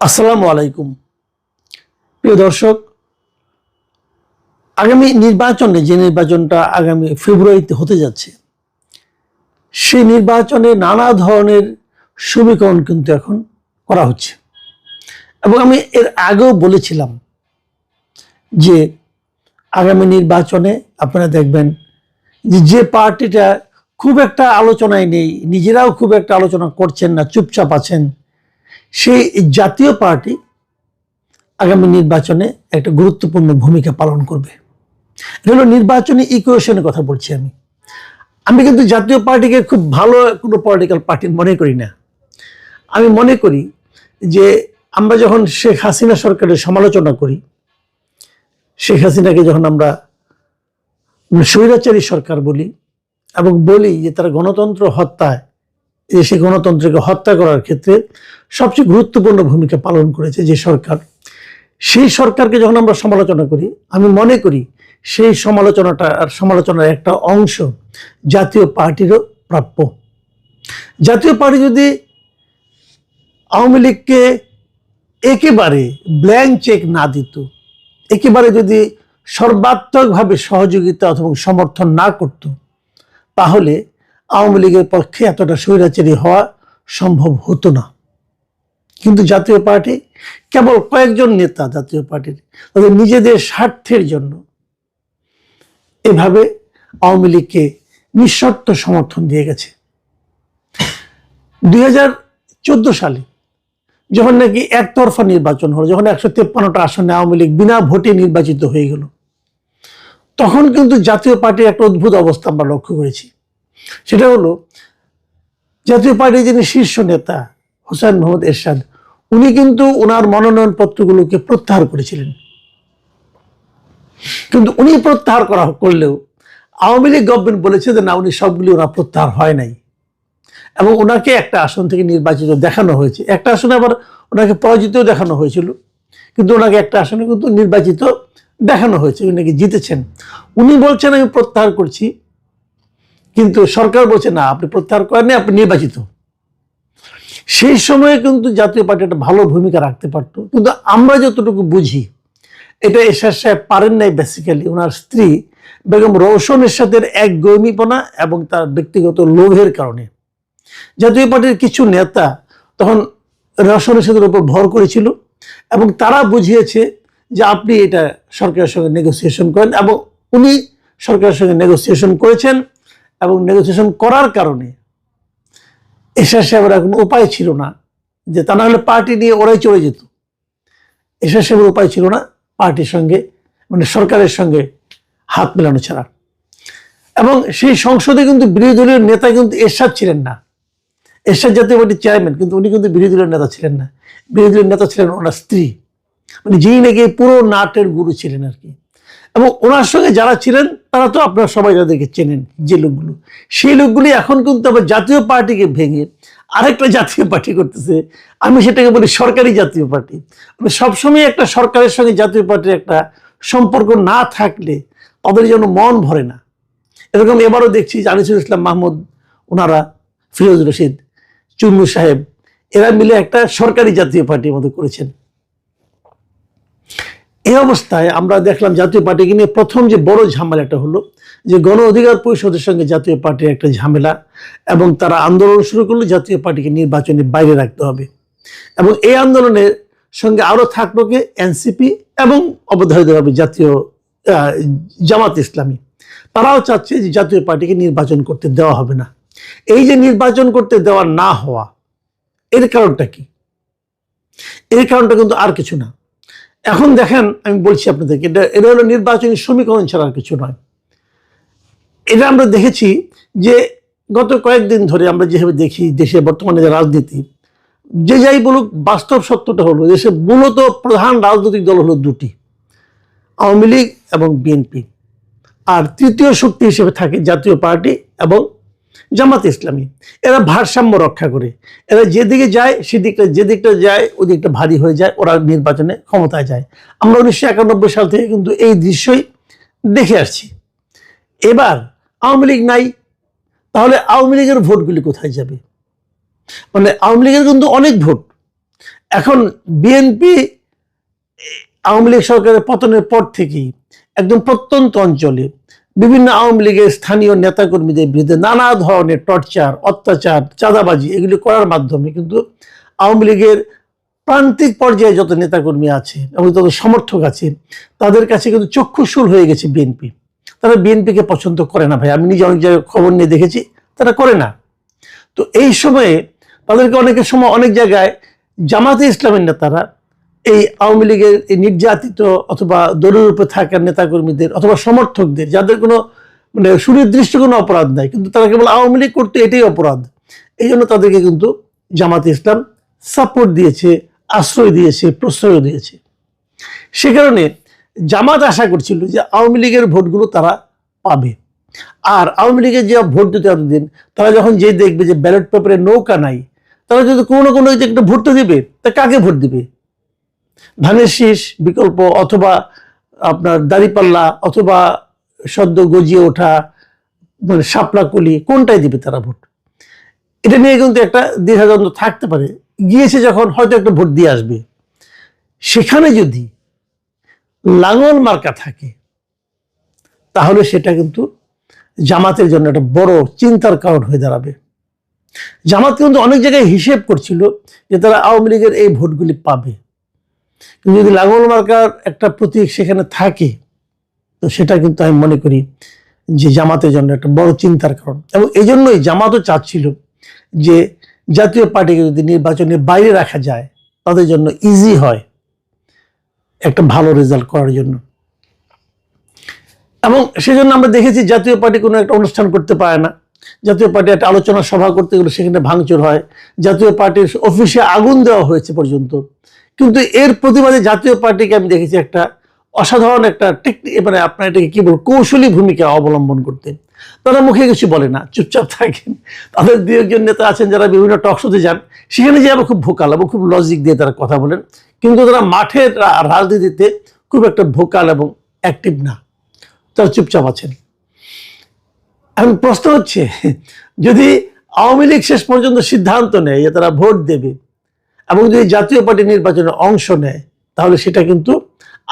আসসালামু আলাইকুম। প্রিয় দর্শক, আগামী নির্বাচনে যে নির্বাচনটা আগামী ফেব্রুয়ারিতে হতে যাচ্ছে, সেই নির্বাচনে নানা ধরনের সমীকরণ কিন্তু এখন করা হচ্ছে। এবং আমি এর আগেও বলেছিলাম যে আগামী নির্বাচনে আপনারা দেখবেন যে যে পার্টিটা খুব একটা আলোচনায় নেই, নিজেরাও খুব একটা আলোচনা করছেন না, চুপচাপ আছেন সেই জাতীয় পার্টি আগামী নির্বাচনে একটা গুরুত্বপূর্ণ ভূমিকা পালন করবে। এটা হলো নির্বাচনী ইকুয়েশনের কথা বলছি আমি। আমি কিন্তু জাতীয় পার্টিকে খুব ভালো কোনো পলিটিক্যাল পার্টি মনে করি না। আমি মনে করি যে আমরা যখন শেখ হাসিনা সরকারের সমালোচনা করি, শেখ হাসিনাকে যখন আমরা স্বৈরাচারী সরকার বলি এবং বলি যে তারা গণতন্ত্র হত্যায় সে গণতন্ত্রকে হত্যা করার ক্ষেত্রে সবচেয়ে গুরুত্বপূর্ণ ভূমিকা পালন করেছে যে সরকার। সেই সরকারকে যখন আমরা সমালোচনা করি, আমি মনে করি সেই সমালোচনাটা আর সমালোচনার একটা অংশ জাতীয় পার্টিরও প্রাপ্য। জাতীয় পার্টি যদি আওয়ামী লীগকে একেবারে ব্ল্যাঙ্ক চেক না দিত, একেবারে যদি সর্বাত্মকভাবে সহযোগিতা অথবা সমর্থন না করত, তাহলে আওয়ামী লীগের পক্ষে এতটা স্বৈরাচারী হওয়া সম্ভব হতো না। কিন্তু জাতীয় পার্টি কেবল কয়েকজন নেতা জাতীয় পার্টির, তাদের নিজেদের স্বার্থের জন্য এভাবে আওয়ামী লীগকে নিঃশর্ত সমর্থন দিয়ে গেছে। দু হাজার চোদ্দ সালে যখন নাকি একতরফা নির্বাচন হলো, যখন একশো তেপ্পান্নটা আসনে আওয়ামী লীগ বিনা ভোটে নির্বাচিত হয়ে গেল, তখন কিন্তু জাতীয় পার্টির একটা অদ্ভুত অবস্থা আমরা লক্ষ্য করেছি। সেটা হলো, জাতীয় পার্টির যিনি শীর্ষ নেতা, হোসেন মোহাম্মদ এরশাদ, উনি কিন্তু ওনার মনোনয়ন পত্রগুলোকে প্রত্যাহার করেছিলেন। কিন্তু উনি প্রত্যাহার করা করলেও আওয়ামী লীগ গভর্নমেন্ট বলেছে যে, না, উনি সবগুলি ওনার প্রত্যাহার হয় নাই। এবং ওনাকে একটা আসন থেকে নির্বাচিত দেখানো হয়েছে। একটা আসনে আবার ওনাকে পরাজিতও দেখানো হয়েছিল। কিন্তু ওনাকে একটা আসনে কিন্তু নির্বাচিত দেখানো হয়েছে। উনি নাকি জিতেছেন। উনি বলছেন, আমি প্রত্যাহার করছি। কিন্তু সরকার বলছে, না, আপনি প্রত্যাহার করেননি আপনি নির্বাচিত। সেই সময়ে কিন্তু জাতীয় পার্টি একটা ভালো ভূমিকা রাখতে পারত। কিন্তু আমরা যতটুকু বুঝি, এটা এরশাদ সাহেব পারেন নাই বেসিক্যালি ওনার স্ত্রী বেগম রৌশন এরশাদের এক গৈমিপনা এবং তার ব্যক্তিগত লোভের কারণে। জাতীয় পার্টির কিছু নেতা তখন রৌশন এরশাদের উপর ভর করেছিল এবং তারা বুঝিয়েছে যে আপনি এটা সরকারের সঙ্গে নেগোসিয়েশন করেন এবং উনি সরকারের সঙ্গে নেগোসিয়েশন করেছেন। এবং নেগোসিয়েশন করার কারণে এশার সাহেবের এখন উপায় ছিল না যে তা না হলে পার্টি নিয়ে ওরাই চলে যেত। এশার সাহেবের উপায় ছিল না পার্টির সঙ্গে মানে সরকারের সঙ্গে হাত মেলানো ছাড়া। এবং সেই সংসদে কিন্তু বিরোধী দলীয় নেতা কিন্তু এরশাদ ছিলেন না। এরশাদ জাতীয় পার্টির চেয়ারম্যান কিন্তু উনি কিন্তু বিরোধী দলের নেতা ছিলেন না। বিরোধী দলের নেতা ছিলেন ওনার স্ত্রী। মানে যিনি নাকি পুরো নাটের গুরু ছিলেন আর কি। এবং ওনার সঙ্গে যারা ছিলেন, তারা তো আপনারা সবাই যাদেরকে চেনেন, যে লোকগুলো। সেই লোকগুলি এখন কিন্তু আবার জাতীয় পার্টিকে ভেঙে আরেকটা জাতীয় পার্টি করতেছে। আমি সেটাকে বলি সরকারি জাতীয় পার্টি। মানে সবসময় একটা সরকারের সঙ্গে জাতীয় পার্টির একটা সম্পর্ক না থাকলে তাদের যেন মন ভরে না। এরকম এবারও দেখছি আনিসুল ইসলাম মাহমুদ, ওনারা, ফিরোজ রশিদ, চুন্নু সাহেব, এরা মিলে একটা সরকারি জাতীয় পার্টির মতো করেছেন। এই অবস্থায় আমরা দেখলাম জাতীয় পার্টিকে নিয়ে প্রথম যে বড় ঝামেলাটা হলো, যে গণ অধিকার পরিষদের সঙ্গে জাতীয় পার্টির একটা ঝামেলা এবং তারা আন্দোলন শুরু করল, জাতীয় পার্টিকে নির্বাচনের বাইরে রাখতে হবে। এবং এই আন্দোলনের সঙ্গে আরও থাকল কে? এনসিপি এবং অবধারিতভাবে জাতীয় জামাত ইসলামী। তারাও চাচ্ছে যে জাতীয় পার্টিকে নির্বাচন করতে দেওয়া হবে না। এই যে নির্বাচন করতে দেওয়া না হওয়া, এর কারণটা কি? এর কারণটা কিন্তু আর কিছু না। এখন দেখেন, আমি বলছি আপনাদেরকে, এটা এটা হলো নির্বাচনী সমীকরণ ছাড়া আর কিছু নয়। এটা আমরা দেখেছি যে গত কয়েকদিন ধরে আমরা যেভাবে দেখি দেশে বর্তমানে যে রাজনীতি, যে যাই বলুক, বাস্তব সত্যটা হলো দেশে মূলত প্রধান রাজনৈতিক দল হলো দুটি, আওয়ামী লীগ এবং বিএনপি। আর তৃতীয় শক্তি হিসেবে থাকে জাতীয় পার্টি এবং জামাত ইসলামী। এরা ভারসাম্য রক্ষা করে। এরা যেদিকে যায়, সেদিকটা, যেদিকটা যায় ওই দিকটা ভারী হয়ে যায়, ওরা নির্বাচনে ক্ষমতায় যায়। আমরা উনিশশো একানব্বই সাল থেকে কিন্তু এই দৃশ্যই দেখে আসছি। এবার আওয়ামী লীগ নাই, তাহলে আওয়ামী লীগের ভোটগুলি কোথায় যাবে? মানে আওয়ামী লীগের কিন্তু অনেক ভোট। এখন বিএনপি আওয়ামী লীগ সরকারের পতনের পর থেকেই একদম প্রত্যন্ত অঞ্চলে বিভিন্ন আওয়ামী লীগের স্থানীয় নেতাকর্মীদের বিরুদ্ধে নানা ধরনের টর্চার, অত্যাচার, চাঁদাবাজি এগুলি করার মাধ্যমে কিন্তু আওয়ামী লীগের প্রান্তিক পর্যায়ে যত নেতাকর্মী আছে এবং যত সমর্থক আছে তাদের কাছে কিন্তু চক্ষুশূল হয়ে গেছে বিএনপি। তারা বিএনপিকে পছন্দ করে না ভাই। আমি নিজে অনেক জায়গায় খবর নিয়ে দেখেছি, তারা করে না। তো এই সময়ে তাদেরকে অনেকের সময় অনেক জায়গায় জামাতে ইসলামের নেতারা এই আওয়ামী লীগের নির্যাতিত অথবা দলের উপরে থাকা নেতাকর্মীদের অথবা সমর্থকদের, যাদের কোনো মানে সুনির্দিষ্ট কোনো অপরাধ নাই, কিন্তু তারা কেবল আওয়ামী লীগ করতে, এটাই অপরাধ। এই জন্য তাদেরকে কিন্তু জামাতে ইসলাম সাপোর্ট দিয়েছে, আশ্রয় দিয়েছে প্রশ্রয় দিয়েছে। সে কারণে জামাত আশা করছিল যে আওয়ামী লীগের ভোটগুলো তারা পাবে। আর আওয়ামী লীগের যে ভোট দিতে এতদিন, তারা যখন যে দেখবে যে ব্যালট পেপারে নৌকা নাই, তারা যদি কোনো না কোনো একটা ভোট তো দিবে, তা কাকে ভোট দিবে? ধানের শীষ বিকল্প অথবা আপনার দাড়িপাল্লা অথবা সদ্য গজিয়ে ওঠা মানে শাপলা কলি, কোনটাই দিবে তারা ভোট? এটা নিয়ে কিন্তু একটা দ্বিধাদ্বন্দ্ব থাকতে পারে। গিয়েছে যখন হয়তো একটা ভোট দিয়ে আসবে। সেখানে যদি লাঙল মার্কা থাকে, তাহলে সেটা কিন্তু জামাতের জন্য একটা বড় চিন্তার কারণ হয়ে দাঁড়াবে। জামাত কিন্তু অনেক জায়গায় হিসেব করছিল যে তারা আওয়ামী লীগের এই ভোটগুলি পাবে। কিন্তু যদি লাঙল মার্কার একটা প্রতীক সেখানে থাকে, তো সেটা কিন্তু আমি মনে করি যে জামাতের জন্য একটা বড় চিন্তার কারণ। এবং এই জন্যই জামাতও চাচ্ছিল যে জাতীয় পার্টিকে যদি নির্বাচনের বাইরে রাখা যায়, তাদের জন্য ইজি হয় একটা ভালো রেজাল্ট করার জন্য। এবং সেজন্য আমরা দেখেছি জাতীয় পার্টি কোনো একটা অনুষ্ঠান করতে পারে না। জাতীয় পার্টি একটা আলোচনা সভা করতে গেলে সেখানে ভাঙচুর হয়। জাতীয় পার্টির অফিসে আগুন দেওয়া হয়েছে পর্যন্ত। কিন্তু এর প্রতিবাদে জাতীয় পার্টিকে আমি দেখেছি একটা অসাধারণ একটা টেকনিক মানে আপনার এটাকে কি বলব, কৌশলী ভূমিকা অবলম্বন করতে। তারা মুখে কিছু বলে না, চুপচাপ থাকেন। তাদের দু একজন নেতা আছেন যারা বিভিন্ন টকশোতে যান, সেখানে যে আবার খুব ভোকাল এবং খুব লজিক দিয়ে তারা কথা বলেন। কিন্তু তারা মাঠের রাজনীতিতে খুব একটা ভোকাল এবং অ্যাক্টিভ না। তারা চুপচাপ আছেন। এখন প্রশ্ন হচ্ছে, যদি আওয়ামী লীগ শেষ পর্যন্ত সিদ্ধান্ত নেয় যে তারা ভোট দেবে এবং যদি জাতীয় পার্টি নির্বাচনে অংশ নেয়, তাহলে সেটা কিন্তু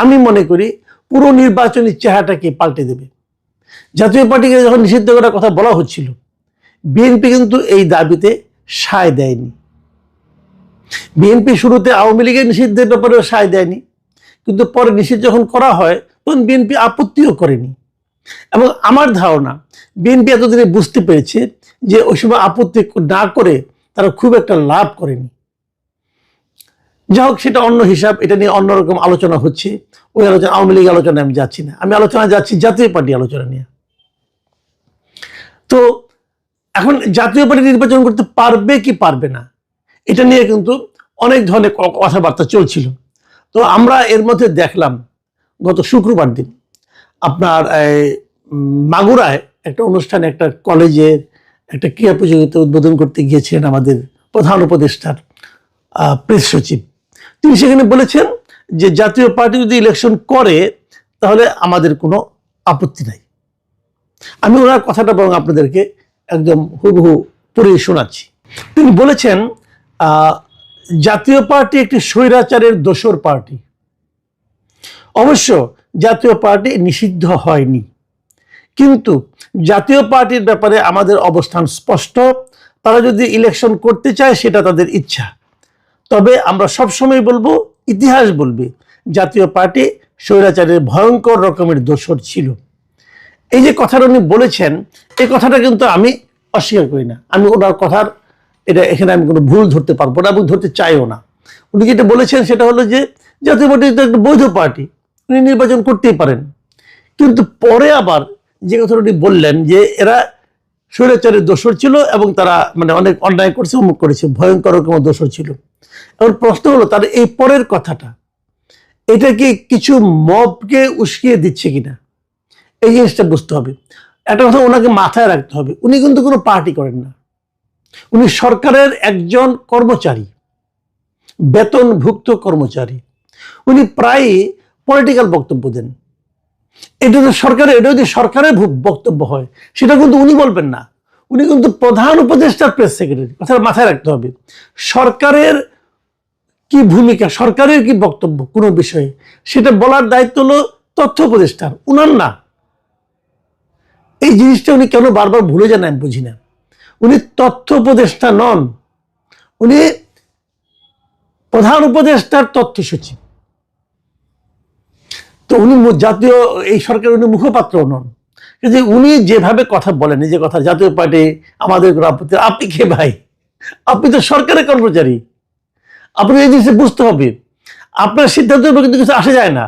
আমি মনে করি পুরো নির্বাচনী চেহারাটাকে পাল্টে দেবে। জাতীয় পার্টিকে যখন নিষিদ্ধ করার কথা বলা হচ্ছিল, বিএনপি কিন্তু এই দাবিতে সায় দেয়নি। বিএনপি শুরুতে আওয়ামী লীগের নিষিদ্ধের ব্যাপারেও সায় দেয়নি, কিন্তু পরে নিষিদ্ধ যখন করা হয়, তখন বিএনপি আপত্তিও করেনি। এবং আমার ধারণা, বিএনপি এতদিনে বুঝতে পেরেছে যে ওই সময় আপত্তি না করে তারা খুব একটা লাভ করেনি। যা হোক, সেটা অন্য হিসাব, এটা নিয়ে অন্যরকম আলোচনা হচ্ছে। ওই আলোচনা, আওয়ামী লীগ আলোচনা আমি যাচ্ছি না। আমি আলোচনা যাচ্ছি জাতীয় পার্টি আলোচনা নিয়ে। তো এখন জাতীয় পার্টি নির্বাচন করতে পারবে কি পারবে না, এটা নিয়ে কিন্তু অনেক ধরনের কথাবার্তা চলছিল। তো আমরা এর মধ্যে দেখলাম, গত শুক্রবার দিন আপনার মাগুরায় একটা অনুষ্ঠানে একটা কলেজের একটা ক্রীড়া প্রতিযোগিতা উদ্বোধন করতে গিয়েছিলেন আমাদের প্রধান উপদেষ্টার প্রেস সচিব। তিনি সেখানে বলেছেন যে জাতীয় পার্টি যদি ইলেকশন করে, তাহলে আমাদের কোনো আপত্তি নাই। আমি ওনার কথাটা বরং আপনাদেরকে একদম হুবহু পড়ে শোনাচ্ছি। তিনি বলেছেন জাতীয় পার্টি একটি স্বৈরাচারের দোসর পার্টি। অবশ্য জাতীয় পার্টি নিষিদ্ধ হয়নি। কিন্তু জাতীয় পার্টির ব্যাপারে আমাদের অবস্থান স্পষ্ট। তারা যদি ইলেকশন করতে চায়, সেটা তাদের ইচ্ছা। তবে আমরা সবসময় বলব, ইতিহাস বলবে, জাতীয় পার্টি স্বৈরাচারের ভয়ঙ্কর রকমের দোষর ছিল। এই যে কথাটা উনি বলেছেন, এই কথাটা কিন্তু আমি অস্বীকার করি না। আমি ওনার কথার, এটা এখানে আমি কোনো ভুল ধরতে পারব না এবং ধরতে চাইও না। উনি যেটা বলেছেন সেটা হলো যে, জাতীয় পার্টি তো একটা বৈধ পার্টি, উনি নির্বাচন করতেই পারেন। কিন্তু পরে আবার যে কথা উনি বললেন যে, এরা স্বৈরাচারের দোষর ছিল এবং তারা মানে অনেক অন্যায় করছে, অমুক করেছে, ভয়ঙ্কর রকমের দোষর ছিল। এখন প্রশ্ন হলো, তার এই পরের কথাটা, এটা কি কিছু মবকে উস্কিয়ে দিচ্ছে কিনা? এই জিনিসটা বুঝতে হবে। একটা কথা ওনাকে মাথায় রাখতে হবে, উনি কিন্তু কোনো পার্টি করেন না। উনি সরকারের একজন কর্মচারী, বেতনভুক্ত কর্মচারী। উনি প্রায়ই পলিটিক্যাল বক্তব্য দেন। এটা তো সরকারের এটা যদি সরকারের বক্তব্য হয়, সেটা কিন্তু উনি বলবেন না। উনি কিন্তু প্রধান উপদেষ্টার প্রেস সেক্রেটারি কথাটা মাথায় রাখতে হবে। সরকারের কি ভূমিকা, সরকারের কি বক্তব্য কোনো বিষয়ে, সেটা বলার দায়িত্ব হলো তথ্য উপদেষ্টার, উনার না। এই জিনিসটা উনি কেন বারবার ভুলে যান আমি বুঝি না। উনি তথ্য উপদেষ্টা নন। উনি প্রধান উপদেষ্টার তথ্য সচিব তো উনি জাতীয়, এই সরকারের উনি মুখপাত্র নন। যে উনি যেভাবে কথা বলেন যে কথা, জাতীয় পার্টি, আমাদের কোনো আপনি কে ভাই? আপনি তো সরকারের কর্মচারী। আপনি এই জিনিসটা বুঝতে হবে। আপনার সিদ্ধান্তের উপর কিন্তু কিছু আসা যায় না।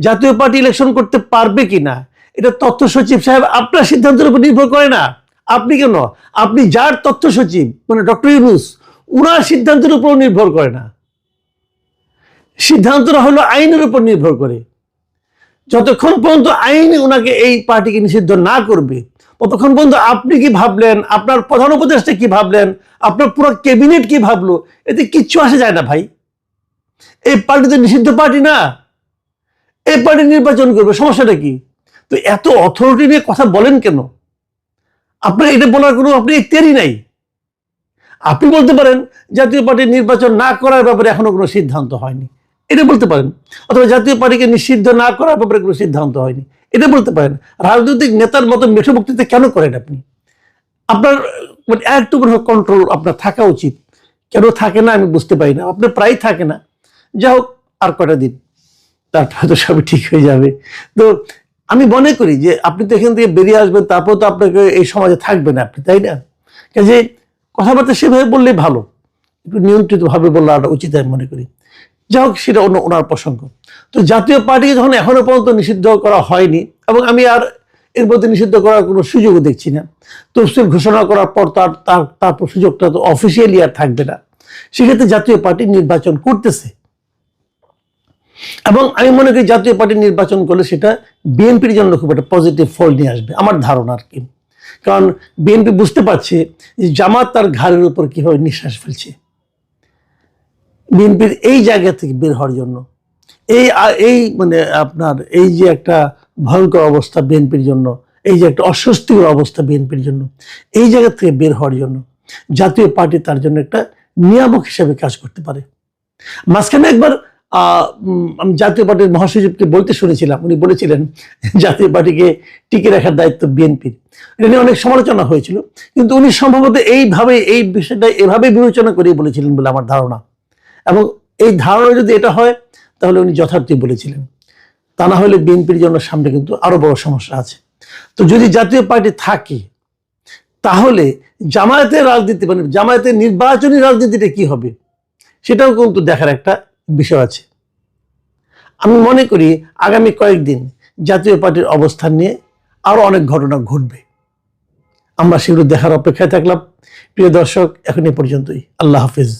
জাতীয় পার্টি ইলেকশন করতে পারবে কি না? এটা তথ্য সচিব সাহেব আপনার সিদ্ধান্তের উপর নির্ভর করে না। আপনি কেন? আপনি যার তথ্য সচিব মানে ডক্টর ইউনুস, উনার সিদ্ধান্তের উপর নির্ভর করে না। সিদ্ধান্তটা হলো আইনের উপর নির্ভর করে। যতক্ষণ পর্যন্ত আইন ওনাকে এই পার্টিকে নিষিদ্ধ না করবে, ততক্ষণ পর্যন্ত আপনি কি ভাবলেন? আপনার প্রধান উপদেষ্টা কি ভাবলেন? আপনার পুরো ক্যাবিনেট কি ভাবলো? এতে কিচ্ছু আসে যায় না ভাই। এই পার্টি তো নিষিদ্ধ পার্টি না। এই পার্টি নির্বাচন করবে, সমস্যাটা কি? তো এত অথরিটি নিয়ে কথা বলেন কেন? আপনার এটা বলার কোনো আপনি ইত্যাদি নাই। আপনি বলতে পারেন, জাতীয় পার্টি নির্বাচন না করার ব্যাপারে এখনও কোনো সিদ্ধান্ত হয়নি। এটা বলতে পারেন। অথবা জাতীয় পার্টিকে নিষিদ্ধ না করার ব্যাপারে কোনো সিদ্ধান্ত হয়নি। এটা বলতে পারেন। রাজনৈতিক নেতার মতো মেঠো বক্তৃতা কেন করেন আপনি? আপনার মানে একটু কন্ট্রোল আপনার থাকা উচিত। কেন থাকে না আমি বুঝতে পারি না। আপনার প্রায় থাকে না। যা হোক, আর কটা দিন। তারপরে তো সবই ঠিক হয়ে যাবে। তো আমি মনে করি যে আপনি তো এখান থেকে বেরিয়ে আসবেন, তারপর তো আপনাকে এই সমাজে থাকবেন আপনি, তাই না? কাজে কথাবার্তা সেভাবে বললেই ভালো। একটু নিয়ন্ত্রিতভাবে বলা উচিত আমি মনে করি। যা হোক, সেটা অন্য ওনার প্রসঙ্গ। তো জাতীয় পার্টিকে যখন এখনও পর্যন্ত নিষিদ্ধ করা হয়নি, এবং আমি আর এর মধ্যে নিষিদ্ধ করার কোনো সুযোগও দেখছি না, তফসিল ঘোষণা করার পর তার তারপর সুযোগটা তো অফিসিয়ালি আর থাকবে না। সেক্ষেত্রে জাতীয় পার্টি নির্বাচন করতেছে। এবং আমি মনে করি জাতীয় পার্টি নির্বাচন করলে সেটা বিএনপির জন্য খুব একটা পজিটিভ ফল নিয়ে আসবে, আমার ধারণা আর কি। কারণ বিএনপি বুঝতে পারছে যে জামাত তার ঘাড়ের উপর কীভাবে নিঃশ্বাস ফেলছে। বিএনপির এই জায়গা থেকে বের হওয়ার জন্য। এই এই মানে আপনার এই যে একটা ভয়ঙ্কর অবস্থা বিএনপির জন্য, এই যে একটা অস্বস্তিকর অবস্থা বিএনপির জন্য, এই জায়গা থেকে বের হওয়ার জন্য জাতীয় পার্টি তার জন্য একটা নিয়ামক হিসেবে কাজ করতে পারে। মাঝখানে একবার আমি জাতীয় পার্টির মহাসচিবকে বলতে শুনেছিলাম, উনি বলেছিলেন, জাতীয় পার্টিকে টিকে রাখার দায়িত্ব বিএনপির। এটা নিয়ে অনেক সমালোচনা হয়েছিল, কিন্তু উনি সম্ভবত এইভাবে, এই বিষয়টা এভাবে বিবেচনা করে বলেছিলেন বলে আমার ধারণা। এই ধারণা যদি এটা হয়, তাহলে উনি যথার্থই বলেছিলেন। তা না হলে বিএনপির জন্য সামনে কিন্তু আরও বড় সমস্যা আছে। তো যদি জাতীয় পার্টি থাকে, তাহলে জামায়াতের রাজনীতি মানে জামায়াতের নির্বাচনী রাজনীতিটা কি হবে, সেটাও কিন্তু দেখার একটা বিষয় আছে। আমি মনে করি আগামী কয়েকদিন জাতীয় পার্টির অবস্থান নিয়ে আরও অনেক ঘটনা ঘটবে। আমরা সেগুলো দেখার অপেক্ষায় থাকলাম। প্রিয় দর্শক, এখন এ পর্যন্তই। আল্লাহ হাফিজ।